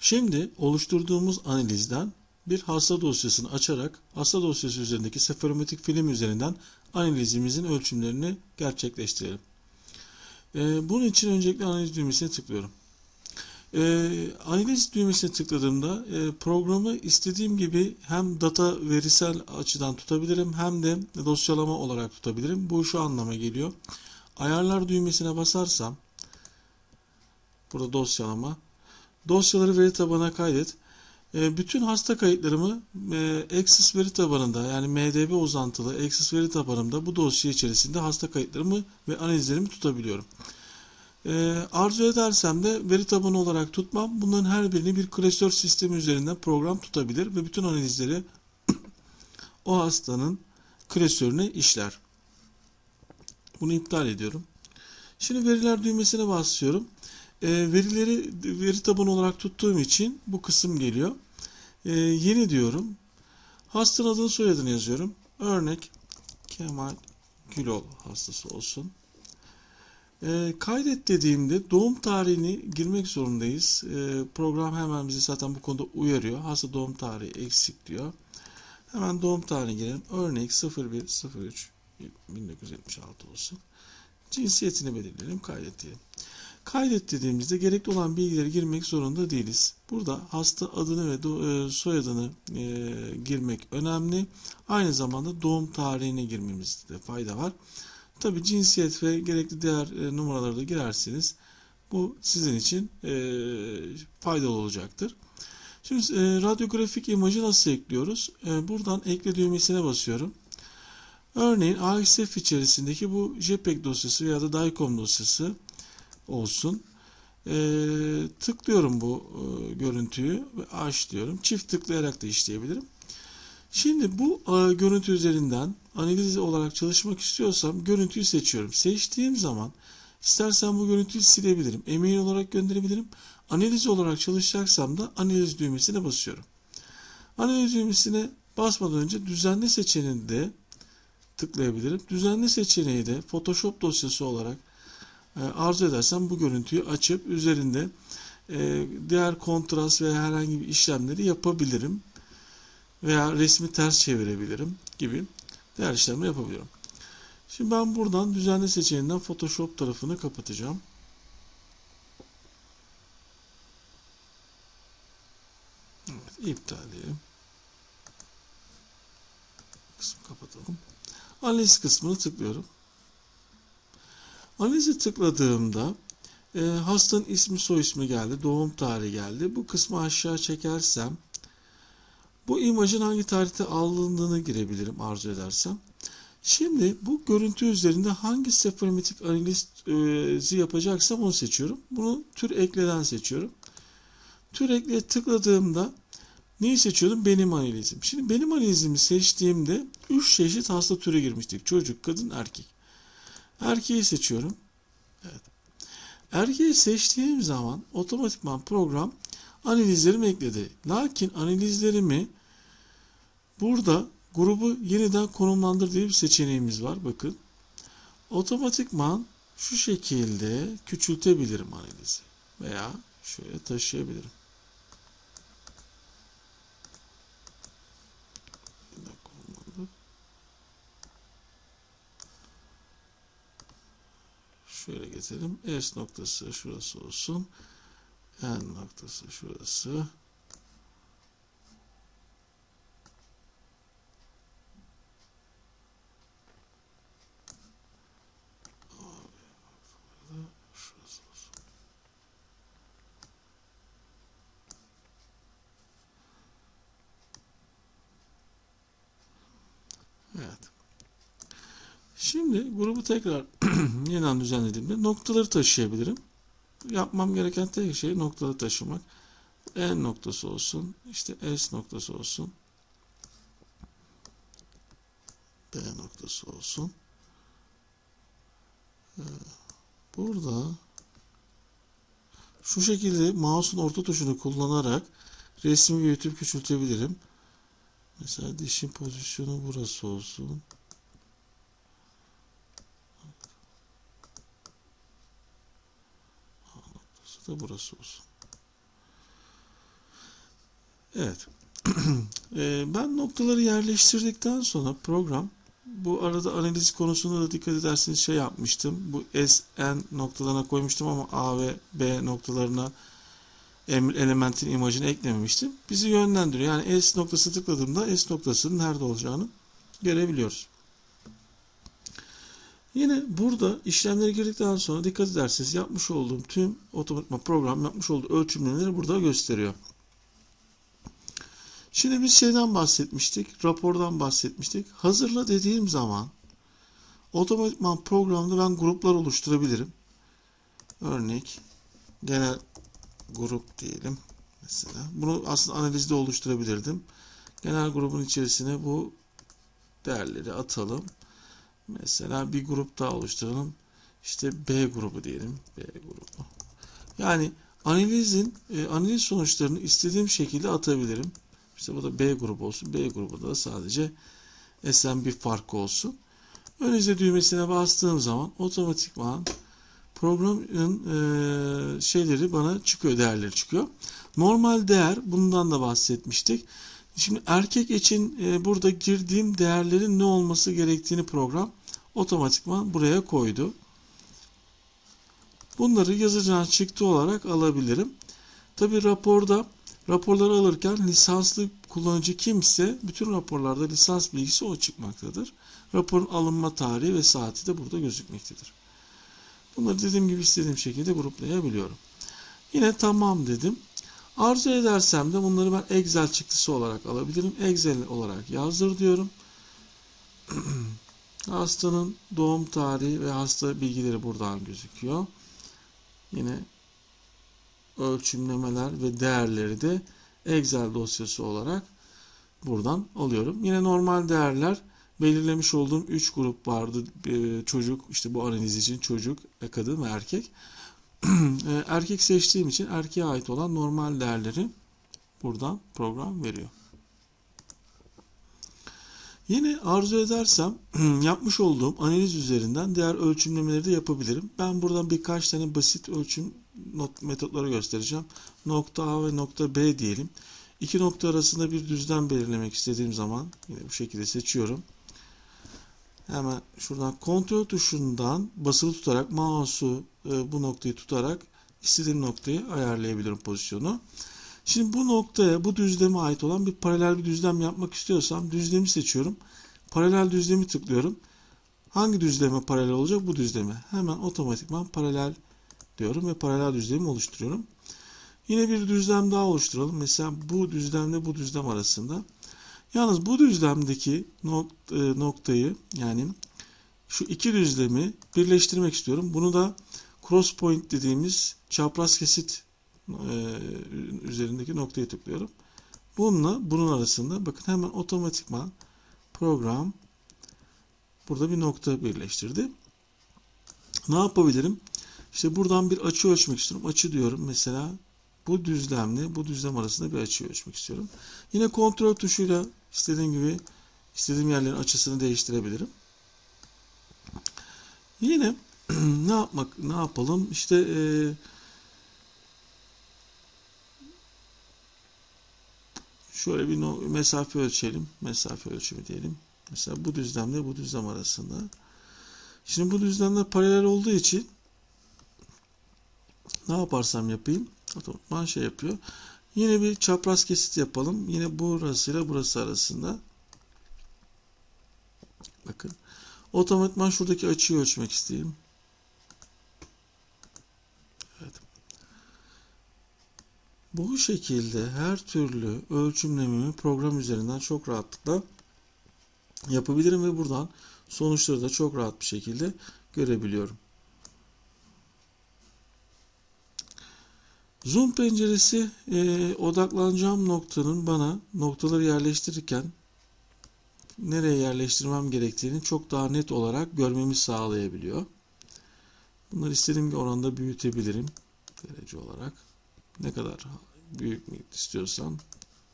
Şimdi oluşturduğumuz analizden bir hasta dosyasını açarak hasta dosyası üzerindeki seferometrik film üzerinden analizimizin ölçümlerini gerçekleştirelim. Ee, bunun için öncelikle analiz düğmesine tıklıyorum. Ee, analiz düğmesine tıkladığımda e, programı istediğim gibi hem data verisel açıdan tutabilirim hem de dosyalama olarak tutabilirim. Bu şu anlama geliyor. Ayarlar düğmesine basarsam burada dosyalama dosyaları veri tabanına kaydet. E, bütün hasta kayıtlarımı e, Access veri tabanında yani MDB uzantılı Access veri tabanımda bu dosya içerisinde hasta kayıtlarımı ve analizlerimi tutabiliyorum. E, arzu edersem de veri tabanı olarak tutmam. Bunların her birini bir klasör sistemi üzerinden program tutabilir ve bütün analizleri o hastanın klasörüne işler. Bunu iptal ediyorum. Şimdi veriler düğmesine basıyorum. E, verileri veri tabanı olarak tuttuğum için bu kısım geliyor. E, yeni diyorum. Hastanın adını soyadını yazıyorum. Örnek Kemal Gülol hastası olsun. E, kaydet dediğimde doğum tarihini girmek zorundayız. E, program hemen bizi zaten bu konuda uyarıyor. Hasta doğum tarihi eksik diyor. Hemen doğum tarihini girelim. Örnek 0103 1976 olsun. Cinsiyetini belirleyelim. Kaydet diyelim. Kaydet dediğimizde gerekli olan bilgileri girmek zorunda değiliz. Burada hasta adını ve e, soyadını e, girmek önemli. Aynı zamanda doğum tarihine girmemizde fayda var. Tabi cinsiyet ve gerekli diğer e, numaraları da girerseniz bu sizin için faydalı olacaktır. Şimdi radyografik imajı nasıl ekliyoruz? buradan ekle düğmesine basıyorum. Örneğin AXF içerisindeki bu JPEG dosyası veya da DICOM dosyası olsun. E, tıklıyorum bu e, görüntüyü ve aç diyorum. Çift tıklayarak da işleyebilirim. Şimdi bu e, görüntü üzerinden analiz olarak çalışmak istiyorsam görüntüyü seçiyorum. Seçtiğim zaman istersen bu görüntüyü silebilirim. Email olarak gönderebilirim. Analiz olarak çalışacaksam da analiz düğmesine basıyorum. Analiz düğmesine basmadan önce düzenle seçeneğinde tıklayabilirim. Düzenle seçeneği de Photoshop dosyası olarak arzu edersem bu görüntüyü açıp üzerinde e, diğer kontrast ve herhangi bir işlemleri yapabilirim. Veya resmi ters çevirebilirim gibi diğer işlemleri yapabiliyorum. Şimdi ben buradan düzenli seçeneğinden Photoshop tarafını kapatacağım. Evet, iptal diyelim. Kısmı kapatalım. Analiz kısmını tıklıyorum. Analize tıkladığımda e, hastanın ismi soy ismi geldi, doğum tarihi geldi. Bu kısmı aşağı çekersem bu imajın hangi tarihte alındığını girebilirim arzu edersem. Şimdi bu görüntü üzerinde hangi seferometrik analizi yapacaksam onu seçiyorum. Bunu tür ekleden seçiyorum. Tür ekleye tıkladığımda neyi seçiyordum? Benim analizim. Şimdi benim analizimi seçtiğimde 3 çeşit hasta türe girmiştik. Çocuk, kadın, erkek. Erkeği seçiyorum. Evet. Erkeği seçtiğim zaman otomatikman program analizlerimi ekledi. Lakin analizlerimi burada grubu yeniden konumlandır diye bir seçeneğimiz var. Bakın. Otomatikman şu şekilde küçültebilirim analizi. Veya şöyle taşıyabilirim. Şöyle getirelim. S noktası şurası olsun. N noktası şurası. Evet. Şimdi grubu tekrar yeniden düzenlediğimde noktaları taşıyabilirim. Yapmam gereken tek şey noktaları taşımak. N noktası olsun, işte S noktası olsun. B noktası olsun. Ee, burada şu şekilde mouse'un orta tuşunu kullanarak resmi büyütüp küçültebilirim. Mesela dişin pozisyonu burası olsun. Da burası olsun. Evet. Ee, ben noktaları yerleştirdikten sonra program bu arada analiz konusunda da dikkat ederseniz şey yapmıştım. Bu S, N noktalarına koymuştum ama A ve B noktalarına elementin imajını eklememiştim. Bizi yönlendiriyor. Yani S noktası tıkladığımda S noktasının nerede olacağını görebiliyoruz. Yine burada işlemleri girdikten sonra dikkat ederseniz yapmış olduğum tüm otomatik program yapmış olduğu ölçümlemeleri burada gösteriyor. Şimdi biz şeyden bahsetmiştik, rapordan bahsetmiştik. Hazırla dediğim zaman otomatikman programda ben gruplar oluşturabilirim. Örnek genel grup diyelim mesela. Bunu aslında analizde oluşturabilirdim. Genel grubun içerisine bu değerleri atalım. Mesela bir grup daha oluşturalım. İşte B grubu diyelim. B grubu. Yani analizin e, analiz sonuçlarını istediğim şekilde atabilirim. İşte bu da B grubu olsun. B grubunda da sadece SN bir farkı olsun. Ön düğmesine bastığım zaman otomatikman programın e, şeyleri bana çıkıyor, değerleri çıkıyor. Normal değer bundan da bahsetmiştik. Şimdi erkek için e, burada girdiğim değerlerin ne olması gerektiğini program otomatikman buraya koydu. Bunları yazıcıdan çıktı olarak alabilirim. Tabi raporda raporları alırken lisanslı kullanıcı kimse bütün raporlarda lisans bilgisi o çıkmaktadır. Raporun alınma tarihi ve saati de burada gözükmektedir. Bunları dediğim gibi istediğim şekilde gruplayabiliyorum. Yine tamam dedim. Arzu edersem de bunları ben Excel çıktısı olarak alabilirim. Excel olarak yazdır diyorum. Hastanın doğum tarihi ve hasta bilgileri buradan gözüküyor. Yine ölçümlemeler ve değerleri de Excel dosyası olarak buradan alıyorum. Yine normal değerler belirlemiş olduğum 3 grup vardı. Çocuk, işte bu analiz için çocuk, kadın ve erkek. erkek seçtiğim için erkeğe ait olan normal değerleri buradan program veriyor. Yine arzu edersem yapmış olduğum analiz üzerinden değer ölçümlemeleri de yapabilirim. Ben buradan birkaç tane basit ölçüm metotları göstereceğim. Nokta A ve nokta B diyelim. İki nokta arasında bir düzlem belirlemek istediğim zaman yine bu şekilde seçiyorum. Hemen şuradan kontrol tuşundan basılı tutarak mouse'u e, bu noktayı tutarak istediğim noktayı ayarlayabilirim pozisyonu. Şimdi bu noktaya, bu düzleme ait olan bir paralel bir düzlem yapmak istiyorsam düzlemi seçiyorum. Paralel düzlemi tıklıyorum. Hangi düzleme paralel olacak? Bu düzleme. Hemen otomatikman paralel diyorum ve paralel düzlemi oluşturuyorum. Yine bir düzlem daha oluşturalım. Mesela bu düzlemle bu düzlem arasında. Yalnız bu düzlemdeki e, noktayı yani şu iki düzlemi birleştirmek istiyorum. Bunu da cross point dediğimiz çapraz kesit üzerindeki noktayı tıklıyorum. Bununla bunun arasında bakın hemen otomatikman program burada bir nokta birleştirdi. Ne yapabilirim? İşte buradan bir açı ölçmek istiyorum. Açı diyorum mesela bu düzlemle bu düzlem arasında bir açı ölçmek istiyorum. Yine kontrol tuşuyla istediğim gibi istediğim yerlerin açısını değiştirebilirim. Yine ne yapmak ne yapalım? İşte e, şöyle bir mesafe ölçelim. Mesafe ölçümü diyelim. Mesela bu düzlemle bu düzlem arasında. Şimdi bu düzlemler paralel olduğu için ne yaparsam yapayım otomatikman şey yapıyor. Yine bir çapraz kesit yapalım. Yine burasıyla burası arasında. Bakın. Otomatikman şuradaki açıyı ölçmek isteyeyim. Bu şekilde her türlü ölçümlememi program üzerinden çok rahatlıkla yapabilirim ve buradan sonuçları da çok rahat bir şekilde görebiliyorum. Zoom penceresi e, odaklanacağım noktanın bana noktaları yerleştirirken nereye yerleştirmem gerektiğini çok daha net olarak görmemi sağlayabiliyor. Bunları istediğim bir oranda büyütebilirim derece olarak. Ne kadar büyük mü istiyorsan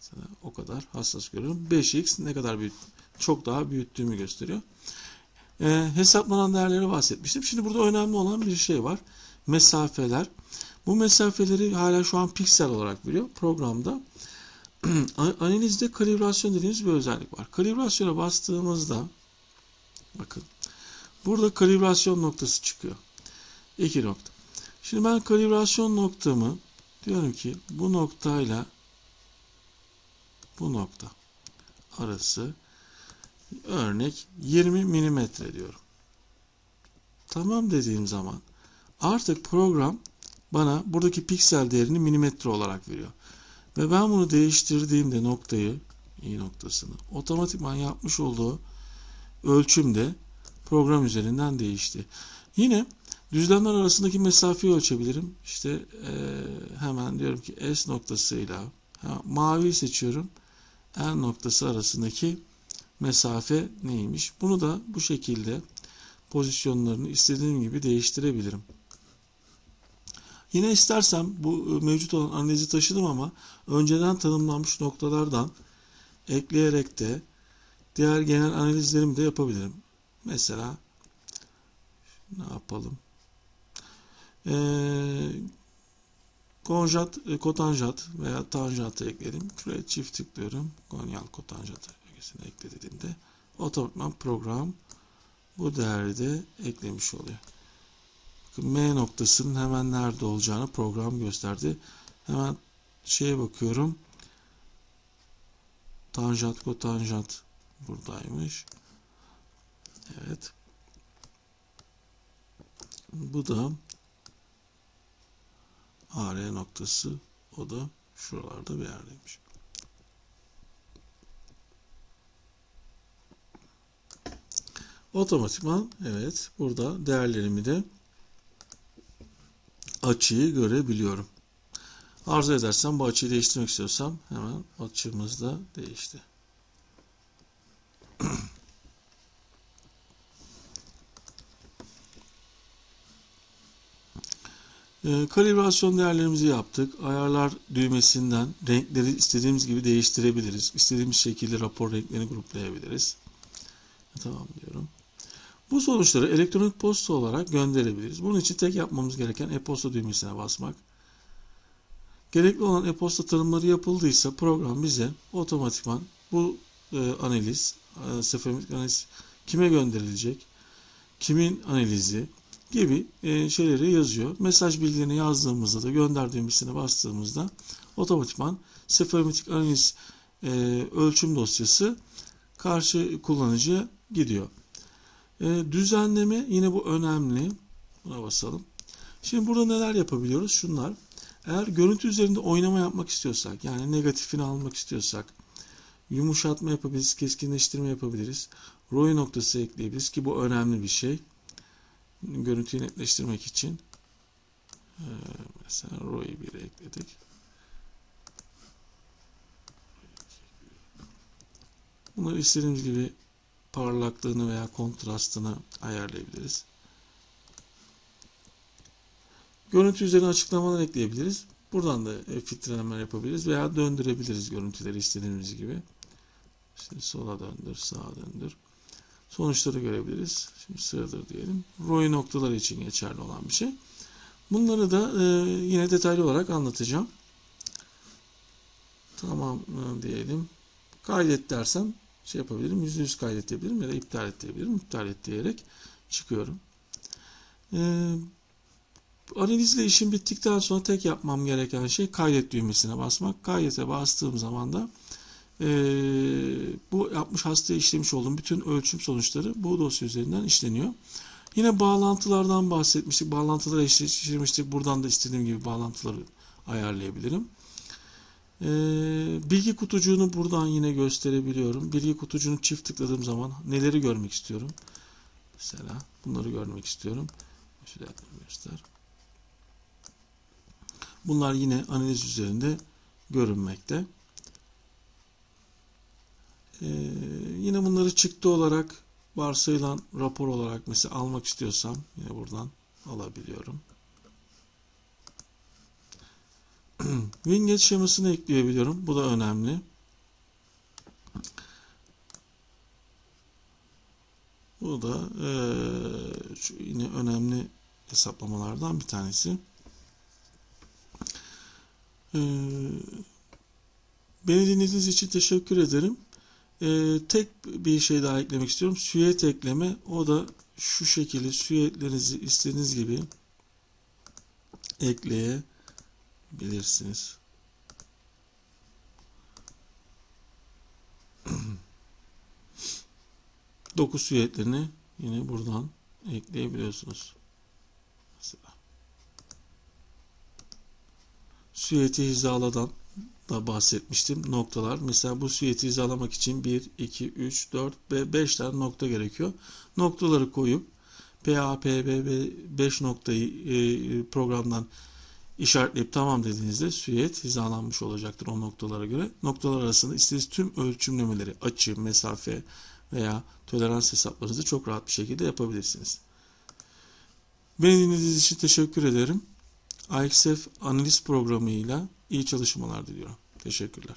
sana o kadar hassas görüyorum. 5x ne kadar büyük çok daha büyüttüğümü gösteriyor. E, hesaplanan değerleri bahsetmiştim. Şimdi burada önemli olan bir şey var. Mesafeler. Bu mesafeleri hala şu an piksel olarak veriyor programda. Analizde kalibrasyon dediğimiz bir özellik var. Kalibrasyona bastığımızda bakın burada kalibrasyon noktası çıkıyor. İki nokta. Şimdi ben kalibrasyon noktamı diyorum ki bu noktayla bu nokta arası örnek 20 milimetre diyorum. Tamam dediğim zaman artık program bana buradaki piksel değerini milimetre olarak veriyor. Ve ben bunu değiştirdiğimde noktayı, i noktasını otomatikman yapmış olduğu ölçümde program üzerinden değişti. Yine düzlemler arasındaki mesafeyi ölçebilirim. İşte e, hemen diyorum ki S noktasıyla ha, mavi seçiyorum. N noktası arasındaki mesafe neymiş? Bunu da bu şekilde pozisyonlarını istediğim gibi değiştirebilirim. Yine istersem bu e, mevcut olan analizi taşıdım ama önceden tanımlanmış noktalardan ekleyerek de diğer genel analizlerimi de yapabilirim. Mesela ne yapalım? Ee, konjat, e, kotanjat veya tanjantı ekledim. Şuraya çift tıklıyorum. Konyal kotanjatı bölgesine ekle dediğimde otomatikman program bu değeri de eklemiş oluyor. M noktasının hemen nerede olacağını program gösterdi. Hemen şeye bakıyorum. Tanjant kotanjant buradaymış. Evet. Bu da AR noktası. O da şuralarda bir yerdeymiş. Otomatikman evet burada değerlerimi de açıyı görebiliyorum. Arzu edersem bu açıyı değiştirmek istiyorsam hemen açımız da değişti. E, kalibrasyon değerlerimizi yaptık. Ayarlar düğmesinden renkleri istediğimiz gibi değiştirebiliriz. İstediğimiz şekilde rapor renklerini gruplayabiliriz. Tamam diyorum. Bu sonuçları elektronik posta olarak gönderebiliriz. Bunun için tek yapmamız gereken e-posta düğmesine basmak. Gerekli olan e-posta tanımları yapıldıysa program bize otomatikman bu e, analiz, e, analiz kime gönderilecek, kimin analizi gibi e, şeyleri yazıyor. Mesaj bilgilerini yazdığımızda da gönder düğmesine bastığımızda otomatikman sefermetik analiz e, ölçüm dosyası karşı kullanıcıya gidiyor. E, düzenleme yine bu önemli. Buna basalım. Şimdi burada neler yapabiliyoruz? Şunlar. Eğer görüntü üzerinde oynama yapmak istiyorsak, yani negatifini almak istiyorsak, yumuşatma yapabiliriz, keskinleştirme yapabiliriz. ROI noktası ekleyebiliriz ki bu önemli bir şey. Görüntüyü netleştirmek için. Ee, mesela ROI 1'e ekledik. Bunları istediğimiz gibi parlaklığını veya kontrastını ayarlayabiliriz. Görüntü üzerine açıklamalar ekleyebiliriz. Buradan da e, filtrelemeler yapabiliriz veya döndürebiliriz görüntüleri istediğimiz gibi. Şimdi sola döndür, sağa döndür. Sonuçları görebiliriz. Şimdi sıradır diyelim. ROI noktaları için geçerli olan bir şey. Bunları da e, yine detaylı olarak anlatacağım. Tamam e, diyelim. Kaydet dersem şey yapabilirim. %100 kaydedebilirim ya da iptal et. İptal et diyerek çıkıyorum. Ee, analizle işim bittikten sonra tek yapmam gereken şey kaydet düğmesine basmak. Kaydete bastığım zaman da e, bu yapmış hastaya işlemiş olduğum bütün ölçüm sonuçları bu dosya üzerinden işleniyor. Yine bağlantılardan bahsetmiştik. Bağlantıları eşleştirmiştik. Buradan da istediğim gibi bağlantıları ayarlayabilirim. Ee, bilgi kutucuğunu buradan yine gösterebiliyorum. Bilgi kutucuğunu çift tıkladığım zaman neleri görmek istiyorum? Mesela bunları görmek istiyorum. Şöyle göster. Bunlar yine analiz üzerinde görünmekte. Ee, yine bunları çıktı olarak varsayılan rapor olarak mesela almak istiyorsam yine buradan alabiliyorum. Winget şemasını ekleyebiliyorum. Bu da önemli. Bu da e, yine önemli hesaplamalardan bir tanesi. E, Beni dinlediğiniz için teşekkür ederim. Ee, tek bir şey daha eklemek istiyorum. Süet ekleme. O da şu şekilde süetlerinizi istediğiniz gibi ekleyebilirsiniz. Dokuz süetlerini yine buradan ekleyebiliyorsunuz. Mesela. Süeti hizaladan da bahsetmiştim. Noktalar. Mesela bu süeti hizalamak için 1, 2, 3, 4 ve 5 tane nokta gerekiyor. Noktaları koyup PA, PB, 5 noktayı e, programdan işaretleyip tamam dediğinizde süet hizalanmış olacaktır o noktalara göre. Noktalar arasında istediğiniz tüm ölçümlemeleri, açı, mesafe veya tolerans hesaplarınızı çok rahat bir şekilde yapabilirsiniz. Beni dinlediğiniz için teşekkür ederim. IXF analiz programıyla iyi çalışmalar diliyorum. Teşekkürler.